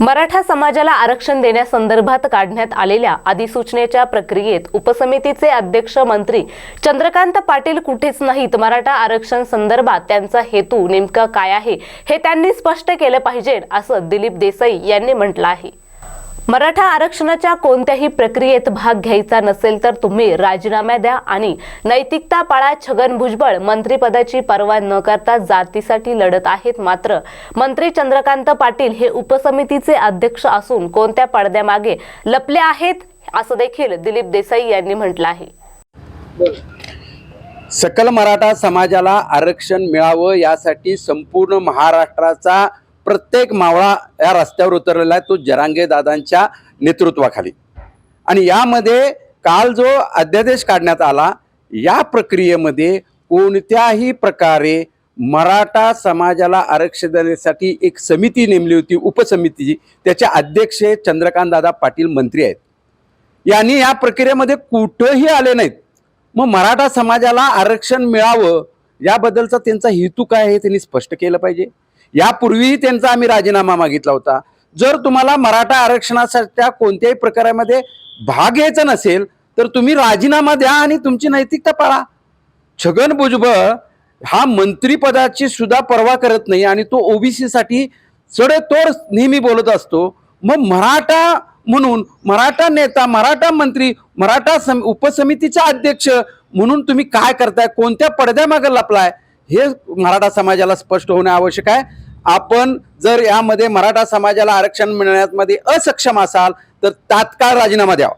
मराठा समाजाला आरक्षण देण्यासंदर्भात काढण्यात आलेल्या अधिसूचनेच्या प्रक्रियेत उपसमितीचे अध्यक्ष मंत्री चंद्रकांत पाटील कुठेच नाहीत. मराठा आरक्षण संदर्भात त्यांचा हेतू नेमका काय आहे हे त्यांनी स्पष्ट केलं पाहिजे असं दिलीप देसाई यांनी म्हटलं आहे. मराठा आरक्षणाच्या कोणत्याही प्रक्रियेत भाग घ्यायचा नसेल तर तुम्ही राजीनामा द्या आणि नैतिकता पाळा. छगन भुजबळ मंत्रीपदाची पर्वा न करता जातीसाठी लढत आहेत. मात्र मंत्री चंद्रकांत पाटील हे उपसमितीचे अध्यक्ष असून कोणत्या पडद्यामागे लपले आहेत असं देखील दिलीप देसाई यांनी म्हटलं आहे. सकल मराठा समाजाला आरक्षण मिळावं यासाठी संपूर्ण महाराष्ट्राचा प्रत्येक मावळा या रस्त्यावर उतरलेला आहे तो जरांगे दादांच्या नेतृत्वाखाली. आणि यामध्ये काल जो अध्यादेश काढण्यात आला या प्रक्रियेमध्ये कोणत्याही प्रकारे मराठा समाजाला आरक्षण देण्यासाठी एक समिती नेमली होती उपसमिती त्याचे अध्यक्ष चंद्रकांत दादा पाटील मंत्री आहेत. यांनी या प्रक्रियेमध्ये कुठंही आले नाहीत. मग मराठा समाजाला आरक्षण मिळावं याबद्दलचा त्यांचा हेतू काय आहे त्यांनी स्पष्ट केलं पाहिजे. यापूर्वीही त्यांचा आम्ही राजीनामा मागितला होता. जर तुम्हाला मराठा आरक्षणासारख्या कोणत्याही प्रकारामध्ये भाग घ्यायचा नसेल तर तुम्ही राजीनामा द्या आणि तुमची नैतिकता पाळा. छगन भुजबळ हा मंत्रीपदाची सुद्धा पर्वा करत नाही आणि तो ओबीसीसाठी चढतोड नेहमी बोलत असतो. मग मराठा म्हणून मराठा नेता मराठा मंत्री मराठा सम उपसमितीचा अध्यक्ष म्हणून तुम्ही काय करताय? कोणत्या पडद्यामागे लपलाय? हे मराठा समाजाला स्पष्ट होणे आवश्यक आहे. आपण जर यामध्ये मराठा समाजाला आरक्षण मिळण्यामध्ये असक्षम असाल तर तात्काळ राजीनामा द्यावा.